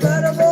better.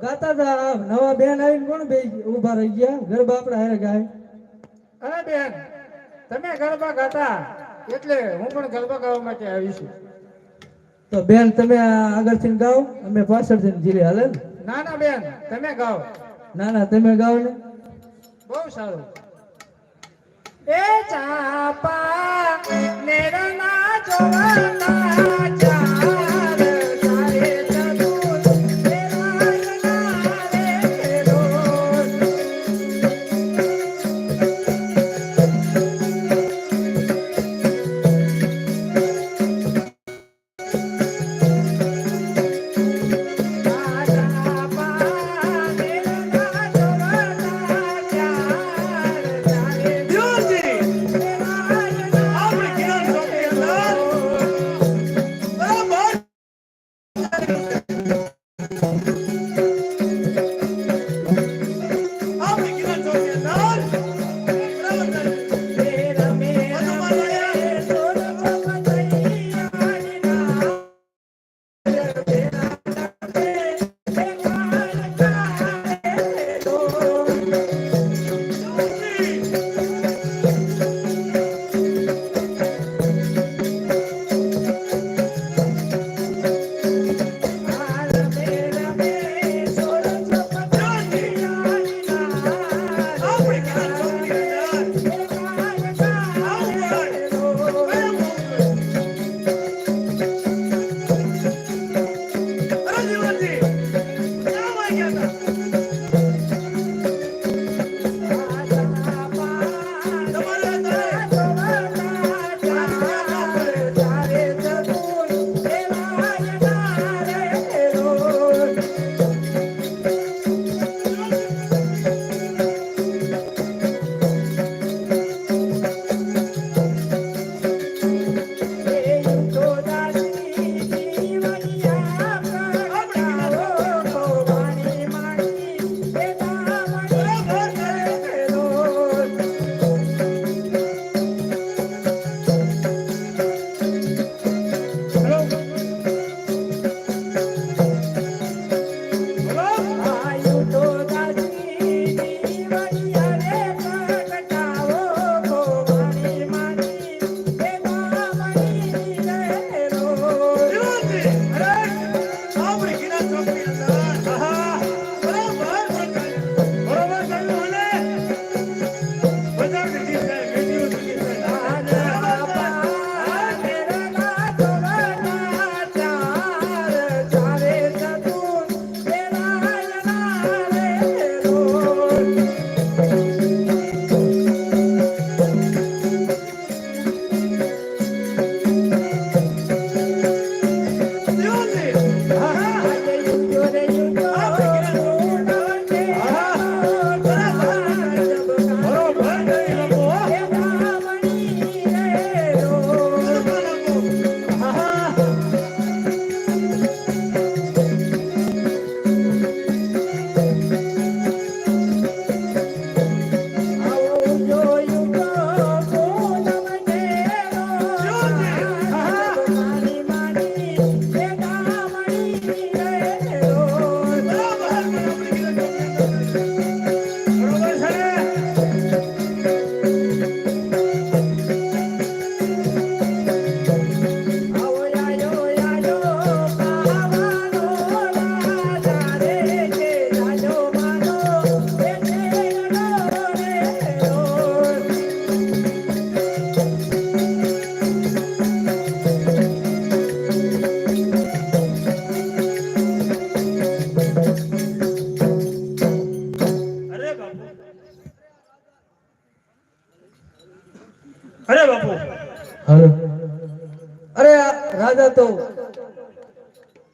ગાતા હતા નવા બેન આવીને કોણ બે ઊભા રહી ગયા? ગરબા આપણા હારે ગાય. અરે બેન તમે ગરબા ગાતા એટલે હું પણ ગરબા ગાવા માટે આવી છું. તો બેન તમે આગળથી ગાઓ. અમે પાછળથી જીલે હાલે ના. ના બેન તમે ગાઓ. ના ના તમે ગાઓ ને. બહુ સારું. એ ચાપા મેરના જોવાના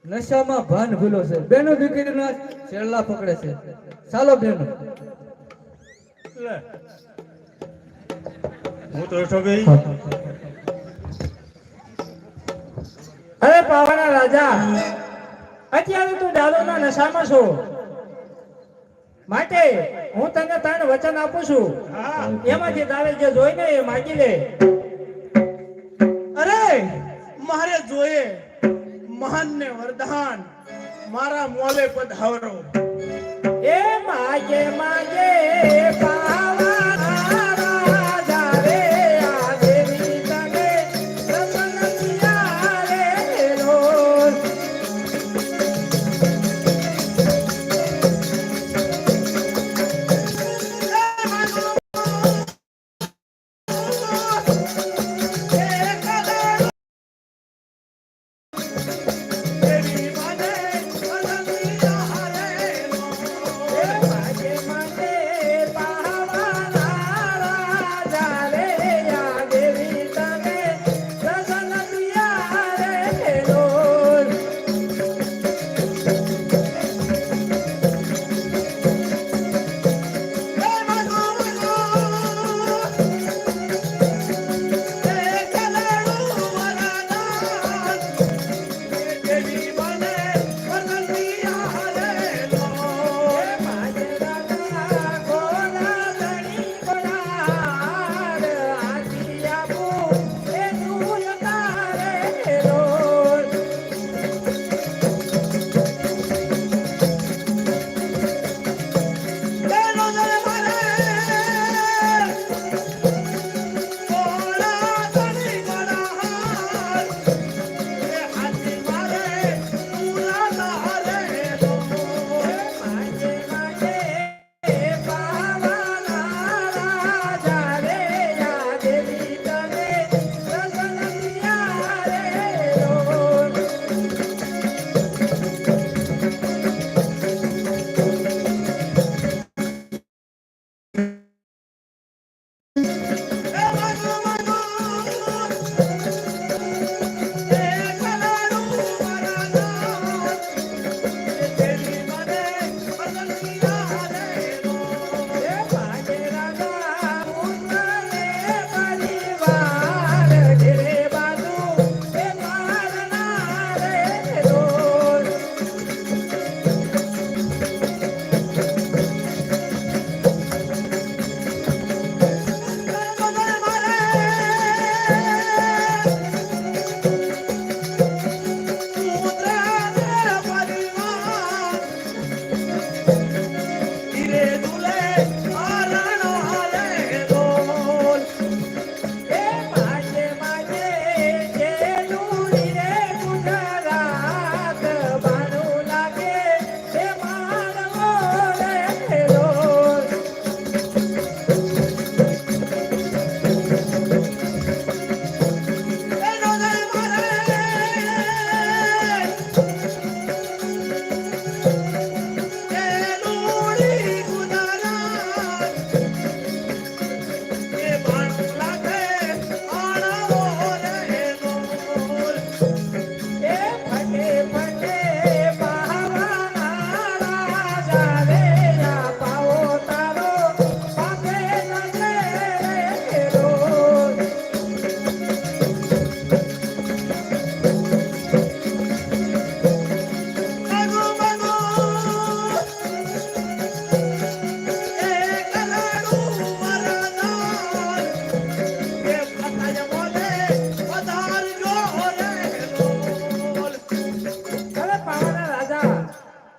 નશામાં ભાન ભૂલો છે. બેનો દીકરીના છેલ્લા પકડે છે. ચાલો બેનો. હું તો હેઠો ગઈ. અરે પાવાના રાજા અત્યારે તું દારૂના નશામાં છો. માટે હું તને ત્રણ વચન આપું છું. એમાંથી તારે જે જોઈને એ માગી લે. મહાન ને વરદાન. મારા મોલે પધારો એ માગે માગે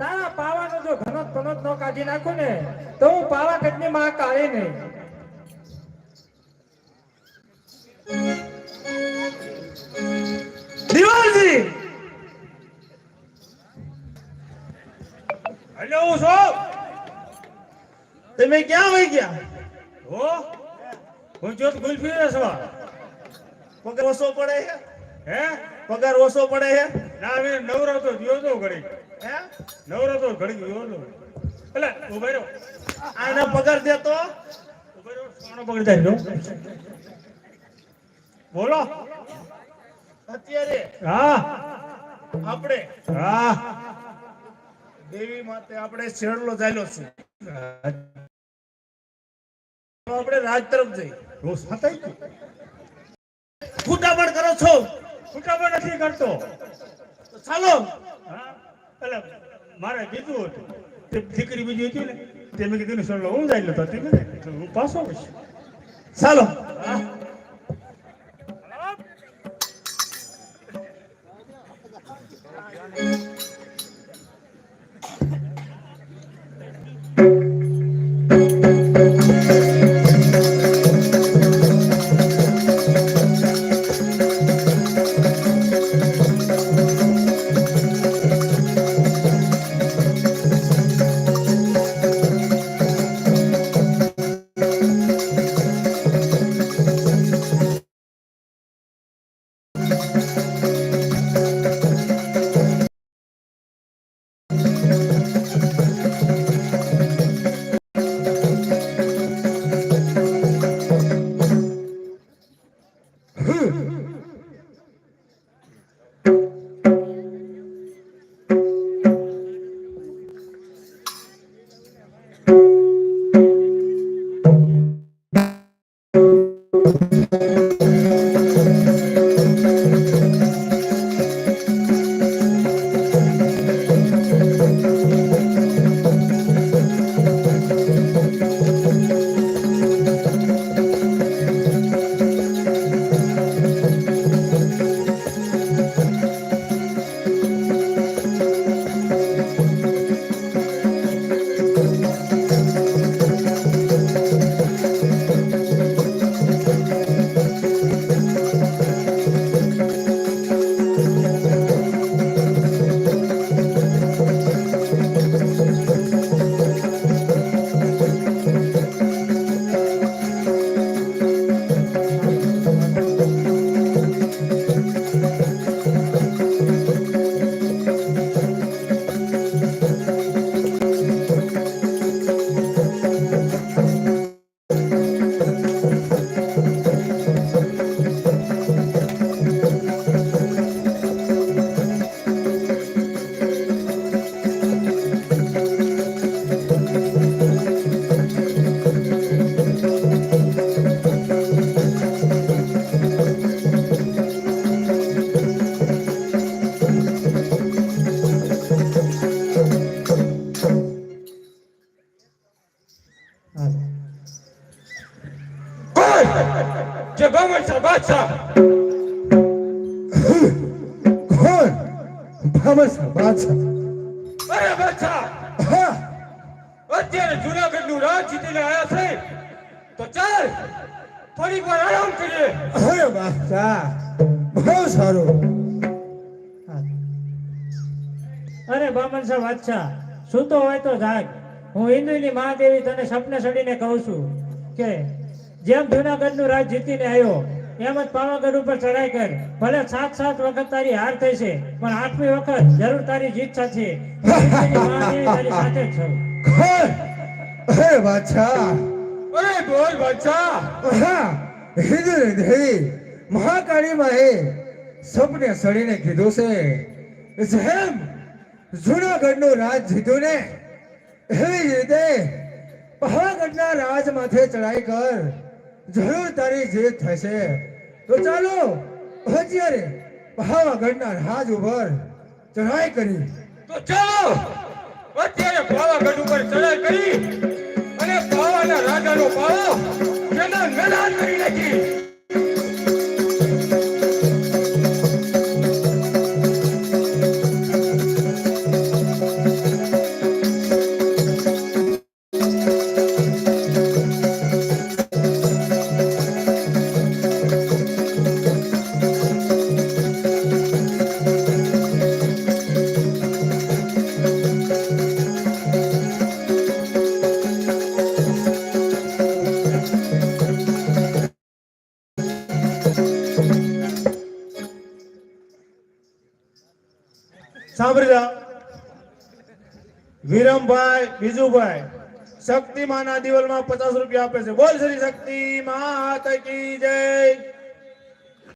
તારા પાવાનો જો ઘનત પનત નો કાઢી નાખું ને તો હું પાવાગઢની માં કાળે નહીં. દિવાલજી! હેલો હું છો? તમે ક્યાં વહી ગયા? હો? હું જોત ગુલફી રસવા પગાર ઓછો પડે છે હે? પગાર ઓછો પડે હે? ના હવે નવરો તો ગયો તો ઘડી હે? નવરો તો ઘડી ગયો એટલે ઊભા રહ્યો. આને પગાર દેતો ઊભા રહ્યો સોનો પગાર જાય બોલો. અત્યારે હા. આપણે હા. દેવી માતે આપણે શેરલો ચાલ્યો છે. આપણે રાજ તરફ જઈ રોજ હતાઈ ગયું. ફૂટાપણ કરો છો. ફૂટામાં નથી કરતો. ચાલો. હા. એટલે મારે કીધું હતું. તે દીકરી બીજી હતી ને તે મેં કીધું સર હું જાય લેતો હું પાછો પછી ચાલો. બાદશાહ બાદશાહ કોણ બાદશાહ બાદશાહ અરે બાદશાહ હા અત્યારે જુનાગઢનું રાજ જીતીને આવ્યા છે તો ચાલ થોડીક વાર આરામ કરીએ અરે બાદશાહ બહુ સારું અરે બામન સાહેબ અચ્છા. સૂતો હોય તો જાગ હું હિન્દુની મહાદેવી તને સપને સડીને કહું છું. કે જેમ જુનાગઢનું રાજ જીતીને આવ્યો એમ જ પાવાગઢ ઉપર ચડાઈ કર. ભલે સાત સાત વખત તારી હાર થઈ છે પણ આઠમી વખત જરૂર તારી જીત થશે હું હિન્દુની મહાદેવી તારી સાથે જ છું. અરે બાદશાહ અરે બોલ બાદશાહ હિન્દુ દેવી મહાકાળી માએ સપને સડીને કીધું છે જેમ જુનાગઢનું રાજ જીત્યું ને એવી જ રીતે પહાગઢના રાજ માથે ચડાઈ કર. જરૂર તારી જીત થશે, તો ચાલો અત્યારે પહાગઢના રાજ ઉપર ચડાઈ કરી. તો ચાલો, અત્યારે પાવાગઢ ઉપર ચડાઈ કરી અને પાવાના રાજાનો પાવો જેના મેદાન કરી નાખી. સાંભળી જા વિરમભાઈ, બીજુભાઈ, શક્તિમાના દિવાલમાં પચાસ રૂપિયા આપે છે. બોલ શ્રી શક્તિ માતા કી જય.